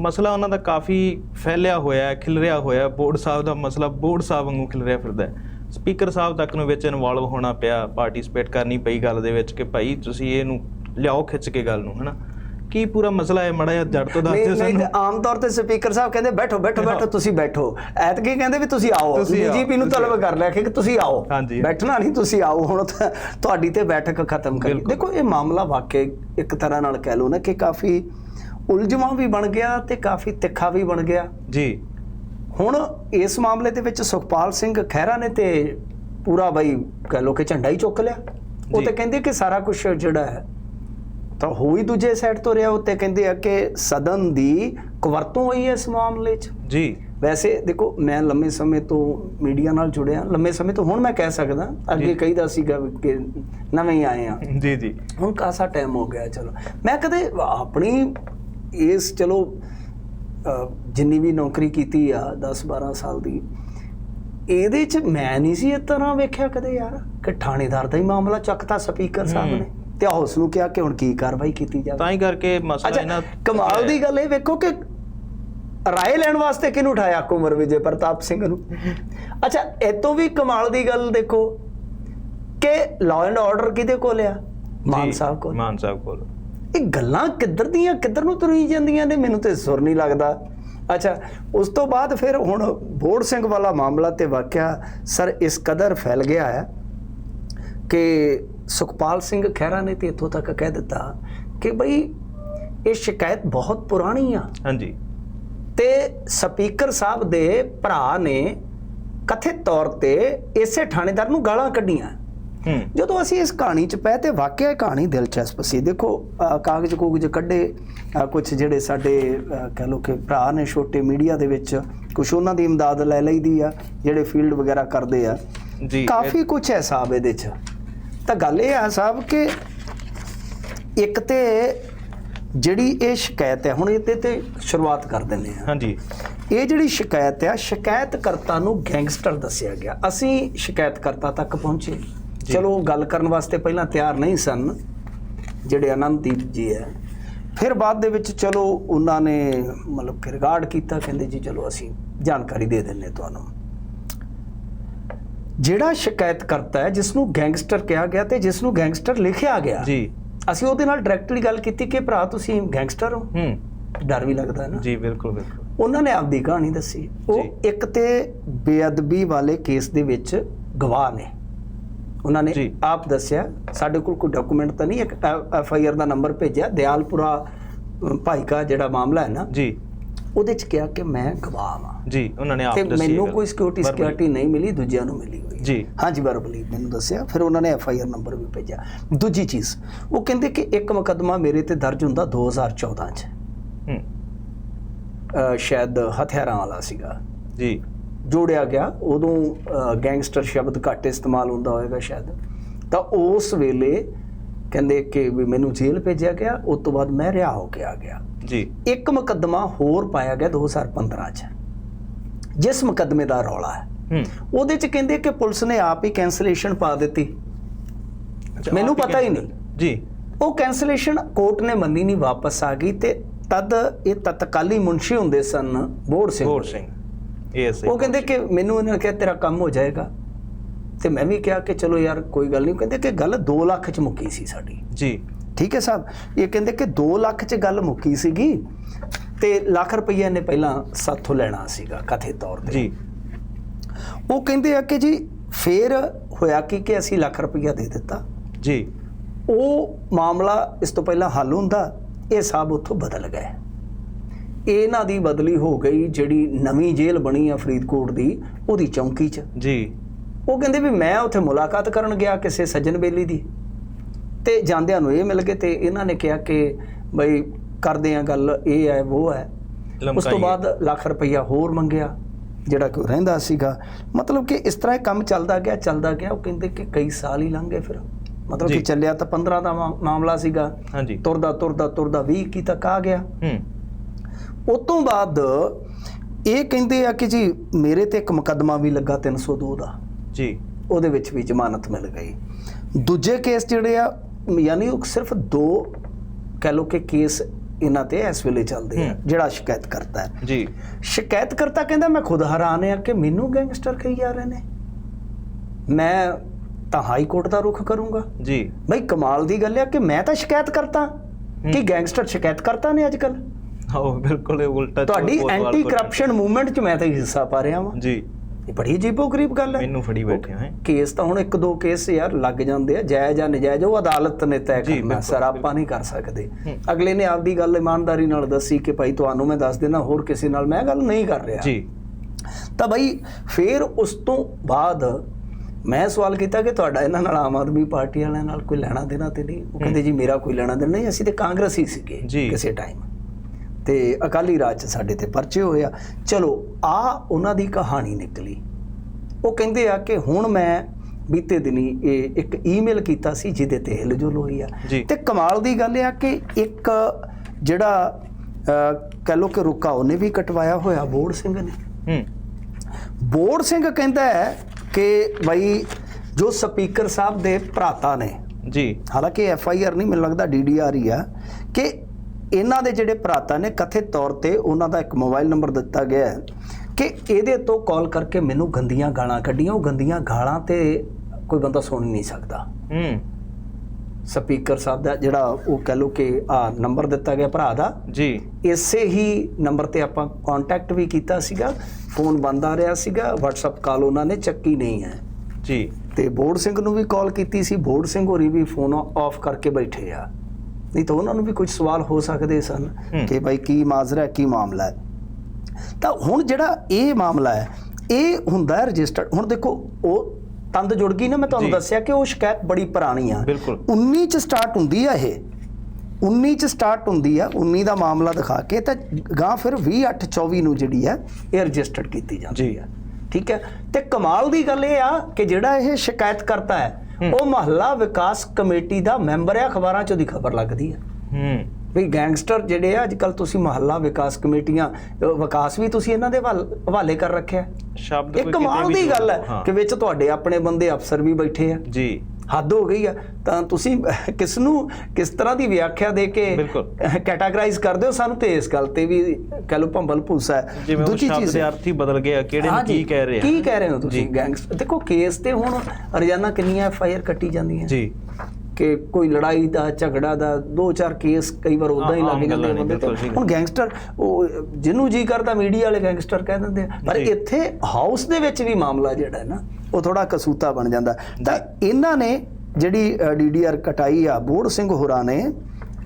ਮਸਲਾ ਉਹਨਾਂ ਦਾ ਕਾਫੀ ਫੈਲਿਆ ਹੋਇਆ ਹੈ ਖਿਲਰਿਆ ਹੋਇਆ ਬੋਰਡ ਸਾਹਿਬ ਦਾ ਮਸਲਾ ਬੋਰਡ ਸਾਹਿਬ ਵਾਂਗੂ ਖਿਲਰਿਆ ਫਿਰਦਾ ਹੈ। ਸਪੀਕਰ ਸਾਹਿਬ ਤੱਕ ਨੂੰ ਵਿੱਚ ਇਨਵੋਲਵ ਹੋਣਾ ਪਿਆ ਪਾਰਟਿਸਿਪੇਟ ਕਰਨੀ ਪਈ ਗੱਲ ਦੇ ਵਿੱਚ ਕਿ ਭਾਈ ਤੁਸੀਂ ਇਹਨੂੰ ਲਿਆਓ ਖਿੱਚ ਕੇ ਗੱਲ ਨੂੰ ਹਨਾ? ਕੀ ਪੂਰਾ ਮਸਲਾ ਹੈ ਮੜਾ ਜਿਹਾ ਜੜ ਤੋਂ ਦੱਸ ਨਹੀਂ ਦਿਓ ਨਹੀਂ ਸਾਨੂੰ? ਤੇ ਆਮ ਤੌਰ ਤੇ ਸਪੀਕਰ ਸਾਹਿਬ ਕਹਿੰਦੇ ਬੈਠੋ ਬੈਠੋ ਬੈਠੋ ਤੁਸੀਂ ਬੈਠੋ। ਐਤਕੀ ਕਹਿੰਦੇ ਵੀ ਤੁਸੀਂ ਆਓ। ਡੀਜੀਪੀ ਨੂੰ ਤਲਬ ਕਰ ਲਿਆ ਕਿ ਤੁਸੀਂ ਆਓ। ਬੈਠਣਾ ਨਹੀਂ ਤੁਸੀਂ ਆਓ। ਹੁਣ ਤੁਹਾਡੀ ਤੇ ਬੈਠਕ ਖਤਮ ਕਰੀ। ਦੇਖੋ ਇਹ ਮਾਮਲਾ ਵਾਕਈ ਇੱਕ ਤਰ੍ਹਾਂ ਨਾਲ ਕਹਿ ਲਓ ਨਾ ਕਿ ਕਾਫੀ ਉਲਝਵਾਂ ਵੀ ਬਣ ਗਿਆ ਤੇ ਕਾਫੀ ਤਿੱਖਾ ਵੀ ਬਣ ਗਿਆ। ਜੀ। ਹੁਣ ਇਸ ਮਾਮਲੇ ਦੇ ਵਿੱਚ ਸੁਖਪਾਲ ਸਿੰਘ ਖਹਿਰਾ ਨੇ ਤੇ ਪੂਰਾ ਬਈ ਕਹਿ ਲੋ ਕਿ ਝੰਡਾ ਹੀ ਚੁੱਕ ਲਿਆ। ਉਹ। ਤੇ ਕਹਿੰਦੇ ਕਿ ਸਾਰਾ ਕੁਝ ਜਿਹੜਾ ਹੈ ਤਾਂ ਹੋ ਹੀ ਦੂਜੇ ਸਾਈਡ ਤੋਂ ਰਿਹਾ। ਉਹ ਤੇ ਕਹਿੰਦੇ ਆ ਕਿ ਸਦਨ ਦੀ ਕੁਵਰਤੋਂ ਹੋਈ ਹੈ ਇਸ ਮਾਮਲੇ 'ਚ। ਜੀ। ਵੈਸੇ ਦੇਖੋ ਮੈਂ ਲੰਮੇ ਸਮੇਂ ਤੋਂ ਮੀਡੀਆ ਨਾਲ ਜੁੜਿਆ। ਲੰਮੇ ਸਮੇਂ ਤੋਂ ਹੁਣ ਮੈਂ ਕਹਿ ਸਕਦਾ ਅੱਗੇ। ਕਹੀਦਾ ਸੀਗਾ ਕਿ ਨਵੇਂ ਹੀ ਆਏ ਆ। ਜੀ ਜੀ। ਹੁਣ ਕਾਸਾ ਟਾਈਮ ਹੋ ਗਿਆ ਚਲੋ। ਮੈਂ ਕਦੇ ਆਪਣੀ ਇਸ ਚਲੋ ਜਿੰਨੀ ਵੀ ਨੌਕਰੀ ਕੀਤੀ ਆ 10 12 ਸਾਲ ਦੀ ਇਹਦੇ ਚ ਮੈਂ ਨਹੀਂ ਸੀ ਇਸ ਤਰ੍ਹਾਂ ਵੇਖਿਆ ਕਦੇ ਯਾਰ ਕਿ ਥਾਣੇਦਾਰ ਦਾ ਹੀ ਮਾਮਲਾ ਚੱਕਤਾ ਸਪੀਕਰ ਸਾਹਿਬ। ਨੇ ਤੇ ਹਾਊਸ ਨੂੰ ਕਿਹਾ ਕਿ ਹੁਣ ਕੀ ਕਾਰਵਾਈ ਕੀਤੀ ਜਾਵੇ। ਤਾਂ ਹੀ ਕਰਕੇ ਮਸਲਾ ਇਹਨਾਂ ਕਮਾਲ ਦੀ ਗੱਲ ਇਹ ਵੇਖੋ ਕਿ ਰਾਏ ਲੈਣ ਵਾਸਤੇ ਕਿਹਨੂੰ ਉਠਾਇਆ ਕੁਮਰ ਵਿਜੇ ਪ੍ਰਤਾਪ ਸਿੰਘ ਨੂੰ? ਅੱਛਾ ਇਤੋਂ ਵੀ ਕਮਾਲ ਦੀ ਗੱਲ ਦੇਖੋ ਕਿ ਲਾਅ ਐਂਡ ਆਰਡਰ ਕਿਹਦੇ ਕੋਲ ਆ? ਮਾਨ ਸਾਹਿਬ ਕੋਲ। ਮਾਨ ਸਾਹਿਬ ਕੋਲ। ਇਹ ਗੱਲਾਂ ਕਿੱਧਰ ਦੀਆਂ ਕਿੱਧਰ ਨੂੰ ਤੁਰੀ ਜਾਂਦੀਆਂ ਨੇ? ਮੈਨੂੰ ਤੇ ਸੁਰ ਨਹੀਂ ਲੱਗਦਾ। ਅੱਛਾ ਉਸ ਤੋਂ ਬਾਅਦ ਫਿਰ ਹੁਣ ਬੋੜ ਸਿੰਘ ਵਾਲਾ ਮਾਮਲਾ ਤੇ ਵਾਕਿਆ ਸਰ ਇਸ ਕਦਰ ਫੈਲ ਗਿਆ ਹੈ ਕਿ ਸੁਖਪਾਲ ਸਿੰਘ ਖਹਿਰਾ ਨੇ ਤੇ ਇੱਥੋਂ ਤੱਕ ਕਹਿ ਦਿੱਤਾ ਕਿ ਬਈ ਇਹ ਸ਼ਿਕਾਇਤ ਬਹੁਤ ਪੁਰਾਣੀ ਆ। ਹਾਂਜੀ। ਤੇ ਸਪੀਕਰ ਸਾਹਿਬ ਦੇ ਭਰਾ ਨੇ ਕਥਿਤ ਤੌਰ ਤੇ ਇਸੇ ਥਾਣੇਦਾਰ ਨੂੰ ਗਾਲਾਂ ਕੱਢੀਆਂ। ਜਦੋਂ ਅਸੀਂ ਇਸ ਕਹਾਣੀ 'ਚ ਪਏ ਤੇ ਵਾਕਿਆ ਕਹਾਣੀ ਦਿਲਚਸਪ ਸੀ। ਦੇਖੋ ਕਾਗਜ਼ ਕੂਗਜ਼ ਕੱਢੇ ਕੁਝ ਜਿਹੜੇ ਸਾਡੇ ਕਹਿ ਲੋ ਕਿ ਭਰਾ ਨੇ ਛੋਟੇ ਮੀਡੀਆ ਦੇ ਵਿੱਚ ਕੁਝ ਉਹਨਾਂ ਦੀ ਇਮਦਾਦ ਲੈ ਲਈਦੀ ਆ ਜਿਹੜੇ ਫੀਲਡ ਵਗੈਰਾ ਕਰਦੇ ਆ। ਜੀ ਕਾਫੀ ਕੁਝ ਹੈ ਹਿਸਾਬ ਇਹਦੇ 'ਚ। ਤਾਂ ਗੱਲ ਇਹ ਆ ਸਾਹਿਬ ਕਿ ਇੱਕ ਤੇ ਜਿਹੜੀ ਇਹ ਸ਼ਿਕਾਇਤ ਹੈ ਹੁਣ ਇਹਦੇ ਤੇ ਸ਼ੁਰੂਆਤ ਕਰ ਦਿੰਦੇ ਆ। ਹਾਂਜੀ। ਇਹ ਜਿਹੜੀ ਸ਼ਿਕਾਇਤ ਆ ਸ਼ਿਕਾਇਤਕਰਤਾ ਨੂੰ ਗੈਂਗਸਟਰ ਦੱਸਿਆ ਗਿਆ। ਅਸੀਂ ਸ਼ਿਕਾਇਤਕਰਤਾ ਤੱਕ ਪਹੁੰਚੇ। ਚਲੋ ਗੱਲ ਕਰਨ ਵਾਸਤੇ ਪਹਿਲਾਂ ਤਿਆਰ ਨਹੀਂ ਸਨ ਜਿਹੜੇ ਆਨੰਦਦੀਪ ਜੀ ਹੈ। ਫਿਰ ਬਾਅਦ ਦੇ ਵਿੱਚ ਚਲੋ ਉਹਨਾਂ ਨੇ ਮਤਲਬ ਕਿ ਰਿਗਾਰਡ ਕੀਤਾ ਕਹਿੰਦੇ ਜੀ ਚਲੋ ਅਸੀਂ ਜਾਣਕਾਰੀ ਦੇ ਦਿੰਨੇ ਤੁਹਾਨੂੰ। ਜਿਹੜਾ ਸ਼ਿਕਾਇਤ ਕਰਤਾ ਹੈ ਜਿਸ ਨੂੰ ਗੈਂਗਸਟਰ ਕਿਹਾ ਗਿਆ ਤੇ ਜਿਸ ਨੂੰ ਗੈਂਗਸਟਰ ਲਿਖਿਆ ਗਿਆ ਜੀ। ਅਸੀਂ ਉਹਦੇ ਨਾਲ ਡਾਇਰੈਕਟਲੀ ਗੱਲ ਕੀਤੀ ਕਿ ਭਰਾ ਤੁਸੀਂ ਗੈਂਗਸਟਰ ਹੋ। ਹੂੰ। ਡਰ ਵੀ ਲੱਗਦਾ ਹੈ ਨਾ। ਜੀ ਬਿਲਕੁਲ ਬਿਲਕੁਲ। ਉਹਨਾਂ ਨੇ ਆਪਦੀ ਕਹਾਣੀ ਦੱਸੀ। ਉਹ। ਇੱਕ ਤੇ ਬੇਅਦਬੀ ਵਾਲੇ ਕੇਸ ਦੇ ਵਿੱਚ ਗਵਾਹ ਨੇ। ਉਹਨਾਂ ਨੇ। ਆਪ ਦੱਸਿਆ ਸਾਡੇ ਕੋਲ ਕੋਈ ਡਾਕੂਮੈਂਟ ਤਾਂ ਨਹੀਂ ਇੱਕ ਐਫ ਆਈ ਆਰ ਦਾ ਨੰਬਰ ਭੇਜਿਆ ਦਿਆਲਪੁਰਾ ਭਾਈ ਕਾ ਜਿਹੜਾ ਮਾਮਲਾ ਹੈ ਨਾ ਜੀ। ਉਹਦੇ ਚ ਕਿਹਾ ਕਿ ਮੈਂ ਗਵਾਹ ਹਾਂ ਜੀ ਉਹਨਾਂ ਨੇ ਆਪ ਤੇ ਦੱਸੀ ਇਹ ਮੈਨੂੰ। ਕੋਈ ਸਿਕਿਉਰਿਟੀ। ਸਿਕਿਉਰਿਟੀ ਨਹੀਂ ਮਿਲੀ ਦੂਜਿਆਂ ਨੂੰ ਮਿਲੀ ਹੋਈ ਜੀ। ਹਾਂਜੀ ਵਰਬਲੀ ਮੈਨੂੰ ਦੱਸਿਆ ਫਿਰ ਉਹਨਾਂ ਨੇ ਐਫ ਆਈ ਆਰ ਨੰਬਰ ਵੀ ਭੇਜਿਆ। ਦੂਜੀ ਚੀਜ਼ ਉਹ ਕਹਿੰਦੇ ਕਿ ਇੱਕ ਮੁਕੱਦਮਾ ਮੇਰੇ ਤੇ ਦਰਜ ਹੁੰਦਾ 2014 ਚ। ਹੂੰ। ਸ਼ਾਇਦ ਹਥਿਆਰਾਂ ਵਾਲਾ ਸੀਗਾ। ਜੀ। ਜੋੜਿਆ ਗਿਆ ਉਦੋਂ ਗੈਂਗਸਟਰ ਸ਼ਬਦ ਘੱਟ ਇਸਤੇਮਾਲ ਹੁੰਦਾ ਹੋਵੇਗਾ ਸ਼ਾਇਦ। ਤਾਂ ਉਸ ਵੇਲੇ ਕਹਿੰਦੇ ਕਿ ਮੈਨੂੰ ਜੇਲ੍ਹ ਭੇਜਿਆ ਗਿਆ ਉਸ ਤੋਂ ਬਾਅਦ ਮੈਂ ਰਿਹਾ ਹੋ ਕੇ ਆ ਗਿਆ। ਜੀ। ਇੱਕ ਮੁਕੱਦਮਾ ਹੋਰ ਪਾਇਆ ਗਿਆ 2015 ਚ ਜਿਸ ਮੁਕੱਦਮੇ ਦਾ ਰੌਲਾ ਹੈ। ਹੂੰ। ਉਹਦੇ ਚ ਕਹਿੰਦੇ ਕਿ ਪੁਲਿਸ ਨੇ ਆਪ ਹੀ ਕੈਂਸਲੇਸ਼ਨ ਪਾ ਦਿੱਤੀ। ਮੈਨੂੰ ਪਤਾ ਹੀ ਨਹੀਂ। ਜੀ। ਉਹ ਕੈਂਸਲੇਸ਼ਨ ਕੋਰਟ ਨੇ ਮੰਨੀ ਨਹੀਂ ਵਾਪਸ ਆ ਗਈ ਤੇ ਤਦ ਇਹ ਤਤਕਾਲੀ ਮੁਨਸ਼ੀ ਹੁੰਦੇ ਸਨ ਬੋੜ ਸਿੰਘ। ਗੌਰ ਸਿੰਘ। ਇਹ ਉਹ ਕਹਿੰਦੇ ਕਿ ਮੈਨੂੰ ਇਹਨਾਂ ਨੇ ਕਿਹਾ ਤੇਰਾ ਕੰਮ ਹੋ ਜਾਏਗਾ। ਤੇ ਮੈਂ ਵੀ ਕਿਹਾ ਕਿ ਚਲੋ ਯਾਰ ਕੋਈ ਗੱਲ ਨਹੀਂ। ਕਹਿੰਦੇ ਕਿ ਗੱਲ 2 ਲੱਖ ਚ ਮੁੱਕੀ ਸੀ ਸਾਡੀ। ਜੀ। ਠੀਕ ਹੈ ਸਾਹਿਬ? ਇਹ ਕਹਿੰਦੇ ਕਿ 2 ਲੱਖ ਚ ਗੱਲ ਮੁੱਕੀ ਸੀਗੀ ਤੇ ਲੱਖ ਰੁਪਈਆ ਨੇ ਪਹਿਲਾਂ ਸਾਥੋਂ ਲੈਣਾ ਸੀਗਾ ਕਥੇ ਤੌਰ ਤੇ। ਜੀ। ਉਹ ਕਹਿੰਦੇ ਆ ਕਿ ਜੀ ਫੇਰ ਹੋਇਆ ਕੀ ਕਿ ਅਸੀਂ ਲੱਖ ਰੁਪਈਆ ਦੇ ਦਿੱਤਾ। ਜੀ। ਉਹ ਮਾਮਲਾ ਇਸ ਤੋਂ ਪਹਿਲਾਂ ਹੱਲ ਹੁੰਦਾ ਇਹ ਸਭ ਉੱਥੋਂ ਬਦਲ ਗਏ। ਇਹਨਾਂ ਦੀ ਬਦਲੀ ਹੋ ਗਈ ਜਿਹੜੀ ਨਵੀਂ ਜੇਲ੍ਹ ਬਣੀ ਆ ਫਰੀਦਕੋਟ ਦੀ ਉਹਦੀ ਚੌਂਕੀ 'ਚ। ਜੀ। ਉਹ ਕਹਿੰਦੇ ਵੀ ਮੈਂ ਉੱਥੇ ਮੁਲਾਕਾਤ ਕਰਨ ਗਿਆ ਕਿਸੇ ਸੱਜਣ ਬੇਲੀ ਦੀ। ਤੇ ਜਾਂਦਿਆਂ ਨੂੰ ਇਹ ਮਿਲ ਗਏ ਤੇ ਇਹਨਾਂ ਨੇ ਕਿਹਾ ਕਿ ਬਈ ਕਰਦੇ ਆ ਗੱਲ ਇਹ ਹੈ ਉਹ ਹੈ। ਉਸ ਤੋਂ ਬਾਅਦ ਲੱਖ ਰੁਪਈਆ ਹੋਰ ਮੰਗਿਆ ਜਿਹੜਾ ਕਿ ਰਹਿੰਦਾ ਸੀਗਾ। ਮਤਲਬ ਕਿ ਇਸ ਤਰ੍ਹਾਂ ਇਹ ਕੰਮ ਚੱਲਦਾ ਗਿਆ ਚੱਲਦਾ ਗਿਆ। ਉਹ ਕਹਿੰਦੇ ਕਿ ਕਈ ਸਾਲ ਹੀ ਲੰਘ ਗਏ ਫਿਰ। ਮਤਲਬ ਕਿ। ਚੱਲਿਆ ਤਾਂ 15 ਦਾ ਮਾਮਲਾ ਸੀਗਾ। ਹਾਂਜੀ। ਤੁਰਦਾ ਤੁਰਦਾ ਤੁਰਦਾ 20 ਕੀ ਤੱਕ ਆ ਗਿਆ। ਹੂੰ। ਉਸ ਤੋਂ ਬਾਅਦ ਇਹ ਕਹਿੰਦੇ ਆ ਕਿ ਜੀ ਮੇਰੇ ਤੇ ਇੱਕ ਮੁਕੱਦਮਾ ਵੀ ਲੱਗਾ 302 ਦਾ ਜੀ। ਉਹਦੇ ਵਿੱਚ ਵੀ ਜ਼ਮਾਨਤ ਮਿਲ ਗਈ। ਦੂਜੇ ਕੇਸ ਜਿਹੜੇ ਆ ਯਾਨੀ ਉਹ ਸਿਰਫ ਦੋ ਕਹਿ ਲੋ ਕਿ ਕੇਸ ਇਹਨਾਂ ਤੇ ਇਸ ਵੇਲੇ ਚੱਲਦੇ ਆ ਹੂੰ। ਜਿਹੜਾ ਸ਼ਿਕਾਇਤ ਕਰਤਾ ਹੈ। ਜੀ। ਸ਼ਿਕਾਇਤਕਰਤਾ ਕਹਿੰਦਾ ਮੈਂ ਖੁਦ ਹੈਰਾਨ ਆ ਕਿ ਮੈਨੂੰ ਗੈਂਗਸਟਰ ਕਹੀ ਜਾ ਰਹੇ ਨੇ। ਮੈਂ ਤਾਂ ਹਾਈ ਕੋਰਟ ਦਾ ਰੁਖ ਕਰੂੰਗਾ। ਜੀ। ਬਈ ਕਮਾਲ ਦੀ ਗੱਲ ਹੈ ਕਿ ਮੈਂ ਤਾਂ ਸ਼ਿਕਾਇਤ ਕਰਤਾ ਕਿ ਗੈਂਗਸਟਰ ਸ਼ਿਕਾਇਤ ਕਰਤਾ ਨੇ ਅੱਜ ਆਓ ਬਿਲਕੁਲ ਇਹ ਉਲਟਾ ਤੁਹਾਡੀ ਐਂਟੀ ਕਰਪਸ਼ਨ ਮੂਵਮੈਂਟ 'ਚ ਮੈਂ ਤਾਂ ਹਿੱਸਾ ਪਾ ਰਿਹਾ ਵਾਂ। ਜੀ। ਇਹ ਬੜੀ ਅਜੀਬੋ-ਗਰੀਬ ਗੱਲ ਹੈ। ਮੈਨੂੰ ਫੜੀ ਬੈਠੇ ਹੈ ਕੇਸ ਤਾਂ ਹੁਣ ਇੱਕ ਦੋ ਕੇਸ ਯਾਰ ਲੱਗ ਜਾਂਦੇ ਆ ਜਾਇਜ਼ ਜਾਂ ਨਜਾਇਜ਼ ਉਹ ਅਦਾਲਤ ਨੇ ਤੈਅ ਕਰਨਾ ਸਰ ਆਪਾਂ ਨਹੀਂ ਕਰ ਸਕਦੇ। ਅਗਲੇ ਨੇ ਆਪਦੀ ਗੱਲ ਇਮਾਨਦਾਰੀ ਨਾਲ ਦੱਸੀ ਕਿ ਭਾਈ ਤੁਹਾਨੂੰ ਮੈਂ ਦੱਸ ਦੇਣਾ ਹੋਰ ਕਿਸੇ ਨਾਲ ਮੈਂ ਗੱਲ ਨਹੀਂ ਕਰ ਰਿਹਾ। ਜੀ। ਤਾਂ ਬਈ ਫਿਰ ਉਸ ਤੋਂ ਬਾਅਦ ਮੈਂ ਸਵਾਲ ਕੀਤਾ ਕਿ ਤੁਹਾਡਾ ਇਹਨਾਂ ਨਾਲ ਆਮ ਆਦਮੀ ਪਾਰਟੀ ਵਾਲਿਆਂ ਨਾਲ ਕੋਈ ਲੈਣਾ ਦੇਣਾ ਤੇ ਨਹੀਂ? ਉਹ ਕਹਿੰਦੇ ਜੀ ਮੇਰਾ ਕੋਈ ਲੈਣਾ ਦੇਣਾ ਨਹੀਂ ਅਸੀਂ ਤੇ ਕਾਂਗਰਸੀ ਸੀਗੇ। ਕਿਸੇ ਟਾਈਮ ਤੇ ਅਕਾਲੀ ਰਾਜ ਚ ਸਾਡੇ ਤੇ ਪਰਚੇ ਹੋਏ ਆ। ਚਲੋ ਆ ਉਹਨਾਂ ਦੀ ਕਹਾਣੀ ਨਿਕਲੀ। ਉਹ ਕਹਿੰਦੇ ਆ ਕਿ ਹੁਣ ਮੈਂ ਬੀਤੇ ਦਿਨੀ ਇਹ ਇੱਕ ਈਮੇਲ ਕੀਤਾ ਸੀ ਜਿਹਦੇ ਤੇ ਹਿਲਜੁਲ ਹੋਈ ਆ। ਤੇ ਕਮਾਲ ਦੀ ਗੱਲ ਆ ਕਿ ਇੱਕ ਜਿਹੜਾ ਕਹਿ ਲੋ ਕਿ ਰੁਕਾ ਉਹਨੇ ਵੀ ਕਟਵਾਇਆ ਹੋਇਆ ਬੋੜ ਸਿੰਘ ਨੇ। ਹੂੰ। ਬੋੜ ਸਿੰਘ ਕਹਿੰਦਾ ਹੈ ਕਿ ਬਈ ਜੋ ਸਪੀਕਰ ਸਾਹਿਬ ਦੇ ਭਰਾਤਾ ਨੇ ਜੀ। ਹਾਲਾਂਕਿ ਐਫ ਆਈ ਆਰ ਨਹੀਂ ਮੈਨੂੰ ਲੱਗਦਾ ਡੀ ਡੀ ਆਰ ਹੀ ਆ ਕਿ ਇਹਨਾਂ ਦੇ ਜਿਹੜੇ ਭਰਾਤਾ ਨੇ ਕਥਿਤ ਤੌਰ ਤੇ ਉਹਨਾਂ ਦਾ ਇੱਕ ਮੋਬਾਈਲ ਨੰਬਰ ਦਿੱਤਾ ਗਿਆ ਹੈ ਕਿ ਇਹਦੇ ਤੋਂ ਕਾਲ ਕਰਕੇ ਮੈਨੂੰ ਗੰਦੀਆਂ ਗਾਲਾਂ ਕੱਢੀਆਂ। ਉਹ ਗੰਦੀਆਂ ਗਾਲਾਂ ਤੇ ਕੋਈ ਬੰਦਾ ਸੁਣ ਨਹੀਂ ਸਕਦਾ। ਹੂੰ। ਸਪੀਕਰ ਸਾਹਿਬ ਦਾ ਜਿਹੜਾ ਉਹ ਕਹਿ ਲੋ ਕਿ ਆ ਨੰਬਰ ਦਿੱਤਾ ਗਿਆ ਭਰਾ ਦਾ। ਜੀ। ਇਸੇ ਹੀ ਨੰਬਰ ਤੇ ਆਪਾਂ ਕੰਟੈਕਟ ਵੀ ਕੀਤਾ ਸੀਗਾ। ਫੋਨ ਬੰਦ ਆ ਰਿਹਾ ਸੀਗਾ। WhatsApp ਕਾਲ ਉਹਨਾਂ ਨੇ ਚੱਕੀ ਨਹੀਂ ਹੈ। ਜੀ। ਤੇ ਬੋੜ ਸਿੰਘ ਨੂੰ ਵੀ ਕਾਲ ਕੀਤੀ ਸੀ। ਬੋੜ ਸਿੰਘ ਹੋਰੀ ਵੀ ਫੋਨ ਆਫ ਕਰਕੇ ਬੈਠੇ ਆ। ਨਹੀਂ ਤਾਂ ਉਹਨਾਂ ਨੂੰ ਵੀ ਕੁਝ ਸਵਾਲ ਹੋ ਸਕਦੇ ਸਨ। ਕਿ ਭਾਈ ਕੀ ਮਾਜ਼ਰਾ ਹੈ ਕੀ ਮਾਮਲਾ ਹੈ ਤਾਂ ਹੁਣ ਜਿਹੜਾ ਇਹ ਮਾਮਲਾ ਹੈ ਇਹ ਹੁੰਦਾ ਹੈ ਰਜਿਸਟਰਡ ਹੁਣ ਦੇਖੋ ਉਹ ਤੰਦ ਜੁੜ ਗਈ ਨਾ ਮੈਂ ਤੁਹਾਨੂੰ। ਦੱਸਿਆ ਕਿ ਉਹ ਸ਼ਿਕਾਇਤ ਬੜੀ ਪੁਰਾਣੀ ਆ ਬਿਲਕੁਲ 19 ਚ ਸਟਾਰਟ ਹੁੰਦੀ ਆ ਇਹ 19 ਚ ਸਟਾਰਟ ਹੁੰਦੀ ਆ 19 ਦਾ ਮਾਮਲਾ ਦਿਖਾ ਕੇ ਤਾਂ ਗਾਂ ਫਿਰ 20 8 24 ਨੂੰ ਜਿਹੜੀ ਆ ਇਹ ਰਜਿਸਟਰਡ ਕੀਤੀ ਜਾਂਦੀ। ਆ ਠੀਕ ਹੈ ਤੇ ਕਮਾਲ ਦੀ ਗੱਲ ਇਹ ਆ ਕਿ ਜਿਹੜਾ ਇਹ ਸ਼ਿਕਾਇਤ ਕਰਤਾ ਹੂੰ। ਉਹ ਮਹੱਲਾ ਵਿਕਾਸ ਕਮੇਟੀ ਦਾ ਮੈਂਬਰ ਆ ਅਖਬਾਰਾਂ 'ਚ ਉਹਦੀ ਖਬਰ ਲੱਗਦੀ ਆ। ਹੂੰ। ਵੀ ਗੈਂਗਸਟਰ ਜਿਹੜੇ ਆ ਅੱਜ ਕੱਲ ਤੁਸੀਂ ਮਹੱਲਾ ਵਿਕਾਸ ਕਮੇਟੀਆਂ ਵਿਕਾਸ ਵੀ ਤੁਸੀਂ ਇਹਨਾਂ ਦੇ ਹਵਾਲ- ਕਰ ਰੱਖਿਆ। ਸ਼ਬਦ ਇਹ ਕੋਈ ਕਮਾਲ ਦੀ ਗੱਲ ਹੈ ਹਾਂ। ਕਿ ਵਿੱਚ ਤੁਹਾਡੇ ਆਪਣੇ ਬੰਦੇ ਅਫਸਰ ਵੀ ਬੈਠੇ ਆ। ਜੀ। ਹੱਦ ਹੋ ਗਈ ਆ। ਤਾਂ ਤੁਸੀਂ ਕਿਸ ਨੂੰ ਕਿਸ ਤਰ੍ਹਾਂ ਦੀ ਵਿਆਖਿਆ ਦੇ ਕੇ। ਕੈਟਾਗਰਾਈਜ਼ ਕਰਦੇ ਹੋ? ਸਾਨੂੰ ਤੇ ਇਸ ਗੱਲ ਤੇ ਵੀ ਕਹ ਲਓ ਭੰਬਲ ਭੂਸਾ ਉਹ ਸ਼ਬਦ ਦੇ ਅਰਥ ਹੀ ਬਦਲ ਗਿਆ ਕਿਹੜੇ ਨੂੰ ਕੀ ਕਹਿ ਰਹੇ ਆ? ਕੀ ਕਹਿ ਰਹੇ ਹੋ ਤੁਸੀਂ। ਗੈਂਗਸਟਰ ਦੇਖੋ ਕੇਸ ਤੇ ਹੁਣ ਰੋਜ਼ਾਨਾ ਕਿੰਨੀਆਂ ਐਫ ਆਈ ਆਰ ਕੱਟੀ ਜਾਂਦੀਆਂ। ਜੀ। ਕਿ ਕੋਈ ਲੜਾਈ ਦਾ ਝਗੜਾ ਦਾ ਦੋ ਚਾਰ ਕੇਸ ਕਈ ਵਾਰ ਉਦਾਂ ਹੀ ਲੱਗ ਜਾਂਦੇ ਬੰਦੇ ਤੇ। ਹੁਣ ਗੈਂਗਸਟਰ ਉਹ ਜਿਹਨੂੰ ਜੀ ਕਰਦਾ ਮੀਡੀਆ ਵਾਲੇ ਗੈਂਗਸਟਰ ਕਹਿ ਦਿੰਦੇ ਆ ਪਰ। ਇੱਥੇ ਹਾਊਸ ਦੇ ਵਿੱਚ ਵੀ ਮਾਮਲਾ ਜਿਹੜਾ ਹੈ ਨਾ ਉਹ ਥੋੜਾ ਕਸੂਤਾ ਬਣ ਜਾਂਦਾ ਤਾਂ ਇਹਨਾਂ ਨੇ ਜਿਹੜੀ ਡੀਡੀਆਰ ਕਟਾਈ ਆ ਬੋੜ ਸਿੰਘ ਹੋਰਾਂ ਨੇ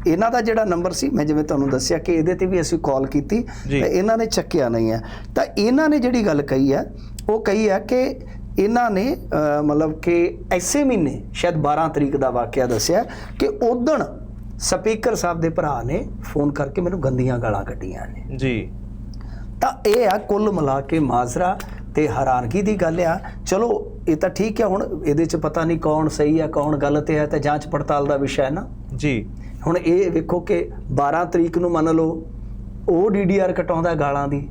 ਇਹਨਾਂ ਦਾ ਜਿਹੜਾ ਨੰਬਰ ਸੀ ਮੈਂ ਜਿਵੇਂ ਤੁਹਾਨੂੰ ਦੱਸਿਆ ਕਿ ਇਹਦੇ ਤੇ ਵੀ ਅਸੀਂ ਕਾਲ ਕੀਤੀ। ਤੇ ਇਹਨਾਂ ਨੇ ਚੱਕਿਆ ਨਹੀਂ ਹੈ ਤਾਂ ਇਹਨਾਂ ਨੇ ਜਿਹੜੀ ਗੱਲ ਕਹੀ ਹੈ ਉਹ ਕਹੀ ਹੈ ਕਿ ਇਹਨਾਂ ਨੇ ਮਤਲਬ ਕਿ ਐਸੇ ਮਹੀਨੇ ਸ਼ਾਇਦ 12 ਤਰੀਕ ਦਾ ਵਾਕਿਆ ਦੱਸਿਆ ਕਿ ਉਦਣ ਸਪੀਕਰ ਸਾਹਿਬ ਦੇ ਭਰਾ ਨੇ ਫੋਨ ਕਰਕੇ ਮੈਨੂੰ ਗੰਦੀਆਂ ਗਾਲਾਂ ਕੱਢੀਆਂ ਨੇ। ਜੀ। ਤਾਂ ਇਹ ਆ ਕੁੱਲ ਮਿਲਾ ਕੇ ਮਾਜ਼ਰਾ ਤੇ ਹੈਰਾਨਗੀ ਦੀ ਗੱਲ ਆ। ਚਲੋ ਇਹ ਤਾਂ ਠੀਕ ਹੈ ਹੁਣ ਇਹਦੇ ਚ ਪਤਾ ਨਹੀਂ ਕੌਣ ਸਹੀ ਹੈ ਕੌਣ ਗਲਤ ਹੈ ਤੇ ਜਾਂਚ ਪੜਤਾਲ ਦਾ ਵਿਸ਼ਾ ਹੈ ਨਾ। ਜੀ। ਹੁਣ ਇਹ ਵੇਖੋ ਕਿ 12 ਤਰੀਕ ਨੂੰ ਮੰਨ ਲਓ ਉਹ ਡੀਡੀਆਰ ਕਟਾਉਂਦਾ ਗਾਲਾਂ ਦੀ।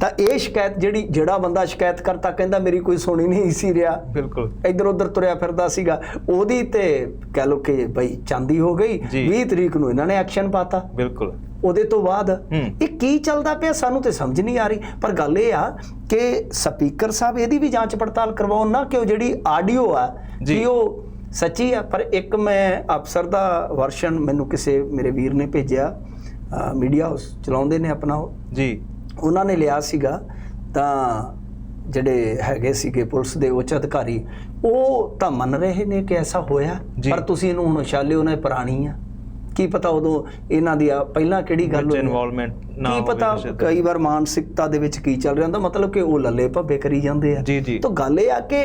ਤਾਂ ਇਹ ਸ਼ਿਕਾਇਤ ਜਿਹੜੀ ਜਿਹੜਾ ਬੰਦਾ ਸ਼ਿਕਾਇਤ ਕਰਤਾ ਕਹਿੰਦਾ ਮੇਰੀ ਕੋਈ ਸੁਣੀ ਨਹੀਂ ਸੀ ਰਿਹਾ। ਬਿਲਕੁਲ। ਇੱਧਰ ਉੱਧਰ ਤੁਰਿਆ ਫਿਰਦਾ ਸੀਗਾ। ਉਹਦੀ ਤੇ ਕਹਿ ਲੋ ਕਿ ਬਈ ਚਾਂਦੀ ਹੋ ਗਈ। ਜੀ। 20 ਤਰੀਕ ਨੂੰ ਇਹਨਾਂ ਨੇ ਐਕਸ਼ਨ ਪਾਤਾ। ਬਿਲਕੁਲ। ਉਹਦੇ ਤੋਂ ਬਾਅਦ। ਇਹ ਕੀ ਚੱਲਦਾ ਪਿਆ ਸਾਨੂੰ ਤੇ ਸਮਝ ਨਹੀਂ ਆ ਰਹੀ। ਪਰ ਗੱਲ ਇਹ ਆ ਕਿ ਸਪੀਕਰ ਸਾਹਿਬ ਇਹਦੀ ਵੀ ਜਾਂਚ ਪੜਤਾਲ ਕਰਵਾਉਣ ਨਾ ਕਿ ਉਹ ਜਿਹੜੀ ਆਡੀਓ ਆ। ਕਿ ਉਹ ਸੱਚੀ ਆ? ਪਰ ਇੱਕ ਮੈਂ ਅਫਸਰ ਦਾ ਵਰਸ਼ਨ ਮੈਨੂੰ ਕਿਸੇ ਮੇਰੇ ਵੀਰ ਨੇ ਭੇਜਿਆ। ਮੀਡੀਆ ਹਾਊਸ ਚਲਾਉਂਦੇ ਨੇ ਆਪਣਾ ਜੀ ਉਹਨਾਂ ਨੇ ਲਿਆ ਸੀਗਾ ਤਾਂ ਜਿਹੜੇ ਹੈਗੇ ਸੀਗੇ ਪੁਲਿਸ ਦੇ ਉੱਚ ਅਧਿਕਾਰੀ ਉਹ ਤਾਂ ਮੰਨ ਰਹੇ ਨੇ ਕਿ ਐਸਾ ਹੋਇਆ। ਪਰ ਤੁਸੀਂ ਇਹਨੂੰ ਹੁਣ ਛਾਲਿਓ ਨਾ ਪੁਰਾਣੀ ਆ ਕੀ ਪਤਾ ਉਦੋਂ ਇਹਨਾਂ ਦੀ ਪਹਿਲਾਂ ਕਿਹੜੀ ਗੱਲ ਹੋਈ? ਇਨਵੋਲਵਮੈਂਟ ਨਾ ਕੀ ਪਤਾ। ਕਈ ਵਾਰ ਮਾਨਸਿਕਤਾ ਦੇ ਵਿੱਚ ਕੀ ਚੱਲ ਰਿਹਾ ਹੁੰਦਾ ਮਤਲਬ ਕਿ ਉਹ ਲੱਲੇ ਭੱਬੇ ਕਰੀ ਜਾਂਦੇ ਆ ਜੀ, ਜੀ। ਤਾਂ ਗੱਲ ਇਹ ਆ ਕਿ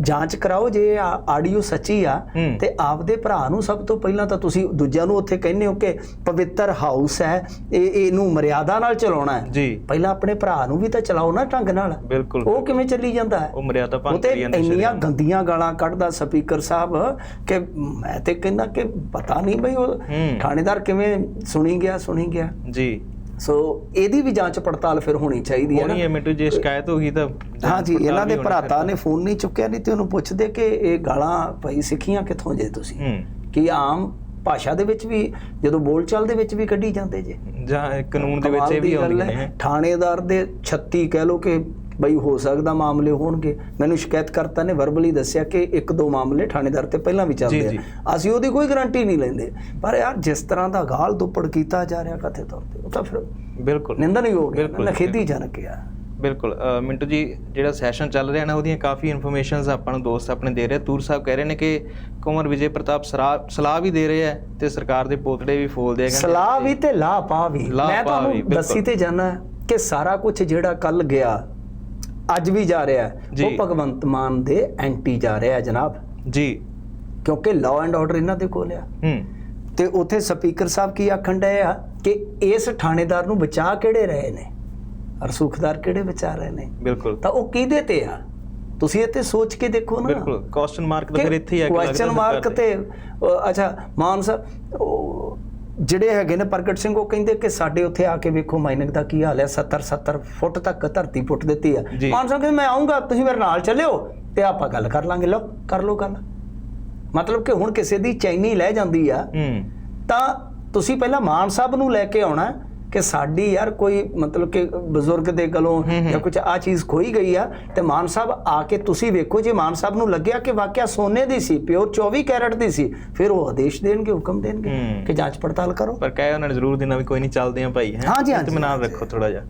ਜਾਂਚ ਕਰਾਓ ਜੇ ਆਡੀਓ ਸੱਚੀ ਆ। ਤੇ ਆਪਦੇ ਭਰਾ ਨੂੰ ਸਭ ਤੋਂ ਪਹਿਲਾਂ ਤਾਂ ਤੁਸੀਂ ਦੂਜਿਆਂ ਨੂੰ ਉੱਥੇ ਕਹਿੰਦੇ ਹੋ ਕਿ ਪਵਿੱਤਰ ਹਾਊਸ ਹੈ ਇਹ ਇਹਨੂੰ ਮਰਿਆਦਾ ਨਾਲ ਚਲਾਉਣਾ ਹੈ। ਜੀ। ਪਹਿਲਾਂ ਆਪਣੇ ਭਰਾ ਨੂੰ ਵੀ ਤਾਂ ਚਲਾਓ ਨਾ ਢੰਗ ਨਾਲ। ਬਿਲਕੁਲ। ਉਹ ਕਿਵੇਂ ਚੱਲੀ ਜਾਂਦਾ ਹੈ? ਉਹ ਮਰਿਆਦਾ ਭੰਗ ਕਰੀ ਜਾਂਦੇ ਇੰਨੀਆਂ। ਗੰਦੀਆਂ ਗਾਲਾਂ ਕੱਢਦਾ ਸਪੀਕਰ ਸਾਹਿਬ ਕਿ ਮੈਂ ਤੇ ਕਹਿੰਦਾ ਕਿ ਪਤਾ ਨਹੀਂ ਬਈ ਉਹ। ਥਾਣੇਦਾਰ ਕਿਵੇਂ ਸੁਣੀ ਗਿਆ ਸੁਣੀ ਗਿਆ। ਜੀ। ਸੋ ਇਹਦੀ ਵੀ ਜਾਂਚ ਪੜਤਾਲ ਫਿਰ ਹੋਣੀ ਚਾਹੀਦੀ ਹੈ ਹੋਣੀ ਹੈ ਨਾ ਮਿੰਟੂ ਜੇ ਸ਼ਿਕਾਇਤ ਹੋ ਗਈ ਤਾਂ ਹਾਂਜੀ ਇਹਨਾਂ ਦੇ ਭਰਾਤਾ। ਨੇ ਫੋਨ ਨਹੀਂ ਚੁੱਕਿਆ ਨਹੀਂ ਤੇ ਉਹਨੂੰ ਪੁੱਛਦੇ ਕਿ ਇਹ ਗਾਲਾਂ ਭਾਈ ਸਿੱਖੀਆਂ ਕਿੱਥੋਂ ਜੇ ਤੁਸੀਂ? ਕਿ ਆਮ ਭਾਸ਼ਾ ਦੇ ਵਿੱਚ ਵੀ ਜਦੋਂ ਬੋਲਚਾਲ ਦੇ ਵਿੱਚ ਵੀ ਕੱਢੀ ਜਾਂਦੇ ਜੇ। ਜਾਂ ਕਾਨੂੰਨ ਦੇ ਵਿੱਚ ਇਹ ਵੀ ਦੀ ਗੱਲ ਆਉਂਦੀਆਂ ਹੈ, ਨੇ ਥਾਣੇਦਾਰ ਦੇ 36 ਕਹਿ ਲੋ ਕਿ ਬਈ ਹੋ ਸਕਦਾ ਮਾਮਲੇ ਹੋਣਗੇ। ਮੈਨੂੰ ਸ਼ਿਕਾਇਤਕਰਤਾ ਨੇ ਵਰਬਲੀ ਦੱਸਿਆ ਕਿ ਇੱਕ ਦੋ ਮਾਮਲੇ ਥਾਣੇਦਾਰ ਤੇ ਪਹਿਲਾਂ ਵੀ ਚੱਲਦੇ ਆ। ਅਸੀਂ ਉਹਦੀ ਕੋਈ ਗਾਰੰਟੀ ਨਹੀਂ ਲੈਂਦੇ। ਪਰ ਯਾਰ ਜਿਸ ਤਰ੍ਹਾਂ ਦਾ ਗਾਲ ਦੁੱਪੜ ਕੀਤਾ ਜਾ ਰਿਹਾ ਕਥੇ ਤੌਰ ਤੇ ਉਹ ਤਾਂ ਫਿਰ ਬਿਲਕੁਲ। ਨਿੰਦਨ ਹੀ ਹੋ ਨਖੇਦੀਜਨਕ ਆ। ਬਿਲਕੁਲ। ਮਿੰਟੂ ਜੀ ਜਿਹੜਾ ਸੈਸ਼ਨ ਚੱਲ ਰਿਹਾ ਨਾ ਉਹਦੀਆਂ ਕਾਫੀ ਇਨਫੋਰਮੇਸ਼ਨਸ ਆਪਾਂ ਨੂੰ ਦੋਸਤ ਆਪਣੇ ਦੇ ਰਹੇ। ਤੂਰ ਸਾਹਿਬ ਕਹਿ ਰਹੇ ਨੇ ਕਿ ਕੁੰਵਰ ਵਿਜੇ ਪ੍ਰਤਾਪ ਸਲਾਹ ਵੀ ਦੇ ਰਹੇ ਆ ਤੇ ਸਰਕਾਰ ਦੇ ਪੋਤੜੇ ਵੀ ਫੋਲਦੇ ਆ। ਸਲਾਹ ਵੀ ਤੇ ਲਾਹ ਪਾ ਵੀ। ਮੈਂ ਤੁਹਾਨੂੰ। ਦੱਸੀ ਤੇ ਜਾਣਾ ਕਿ ਸਾਰਾ ਕੁਝ ਜਿਹੜਾ ਕੱਲ ਗਿਆ ਅੱਜ ਵੀ ਜਾ ਰਿਹਾ ਹੈ। ਉਹ ਭਗਵੰਤ ਮਾਨ ਦੇ ਐਂਟੀ ਜਾ ਰਿਹਾ ਹੈ ਜਨਾਬ। ਜੀ। ਕਿਉਂਕਿ ਲਾਅ ਐਂਡ ਆਰਡਰ ਇਹਨਾਂ ਦੇ ਕੋਲ ਆ। ਹੂੰ। ਤੇ ਉੱਥੇ ਸਪੀਕਰ ਸਾਹਿਬ ਕੀ ਆਖਣ ਡਏ ਆ ਕਿ ਇਸ ਥਾਣੇਦਾਰ ਨੂੰ ਬਚਾ ਕਿਹੜੇ ਰਹੇ ਨੇ? ਔਰ ਸੁਖਦਾਰ ਕਿਹੜੇ ਬਚਾ ਰਹੇ ਨੇ? ਬਿਲਕੁਲ। ਤਾਂ ਉਹ ਕਿਹਦੇ ਤੇ ਆ? ਤੁਸੀਂ ਇੱਥੇ ਸੋਚ ਕੇ ਦੇਖੋ ਨਾ। ਬਿਲਕੁਲ। ਕੁਐਸਚਨ ਮਾਰਕ ਤਾਂ ਫਿਰ ਇੱਥੇ ਹੀ ਆ ਕਿ ਕੁਐਸਚਨ ਲੱਗਦਾ ਮਾਰਕ ਸਰਕਾਰ ਤੇ। ਅੱਛਾ ਮਾਨ ਸਾਹਿਬ ਉਹ ਜਿਹੜੇ ਹੈਗੇ ਨੇ ਪ੍ਰਗਟ ਸਿੰਘ ਉਹ ਕਹਿੰਦੇ ਕਿ ਸਾਡੇ ਉੱਥੇ ਆ ਕੇ ਵੇਖੋ ਮਾਈਨਿੰਗ ਦਾ ਕੀ ਹਾਲ ਹੈ 70 70 ਫੁੱਟ ਤੱਕ ਧਰਤੀ ਪੁੱਟ ਦਿੱਤੀ ਆ। ਮਾਨ ਕਹਿੰਦੇ ਮੈਂ ਆਉਂਗਾ ਤੁਸੀਂ ਮੇਰੇ ਨਾਲ ਚੱਲਿਓ ਤੇ ਆਪਾਂ ਗੱਲ ਕਰ ਲਾਂਗੇ। ਲਓ ਕਰ ਲਓ ਗੱਲ। ਮਤਲਬ ਕਿ ਹੁਣ ਕਿਸੇ ਦੀ ਚੈਨੀ ਲੈ ਜਾਂਦੀ ਆ ਤਾਂ ਤੁਸੀਂ ਪਹਿਲਾਂ ਮਾਨ ਸਾਹਿਬ ਨੂੰ ਲੈ ਕੇ ਆਉਣਾ ਕਿ ਸਾਡੀ ਯਾਰ ਕੋਈ ਮਤਲਬ ਕਿ ਬਜ਼ੁਰਗ ਦੇ ਗਲੋਂ ਹੂੰ ਹੂੰ। ਜਾਂ ਕੁਝ ਆ ਚੀਜ਼ ਖੋਈ ਗਈ ਆ ਤੇ ਮਾਨ ਸਾਹਿਬ ਆ ਕੇ ਤੁਸੀਂ ਵੇਖੋ ਜੇ ਮਾਨ ਸਾਹਿਬ ਨੂੰ ਲੱਗਿਆ ਕਿ ਵਾਕਿਆ ਸੋਨੇ ਦੀ ਸੀ ਪਿਓਰ 24 ਕੈਰਟ ਦੀ ਸੀ ਫਿਰ ਉਹ ਆਦੇਸ਼ ਦੇਣਗੇ ਹੁਕਮ ਦੇਣਗੇ ਹੂੰ। ਕਿ ਜਾਂਚ ਪੜਤਾਲ ਕਰੋ ਪਰ ਕਹੇ ਉਹਨਾਂ ਨੇ ਜ਼ਰੂਰ ਦੇਣਾ ਵੀ ਕੋਈ ਨਹੀਂ ਚੱਲਦੇ ਆ ਭਾਈ ਹੈ ਹਾਂਜੀ, ਹਾਂਜੀ, ਇਤਮਾਨਾਨ ਹਾਂਜੀ। ਰੱਖੋ ਥੋੜਾ ਜਿਹਾ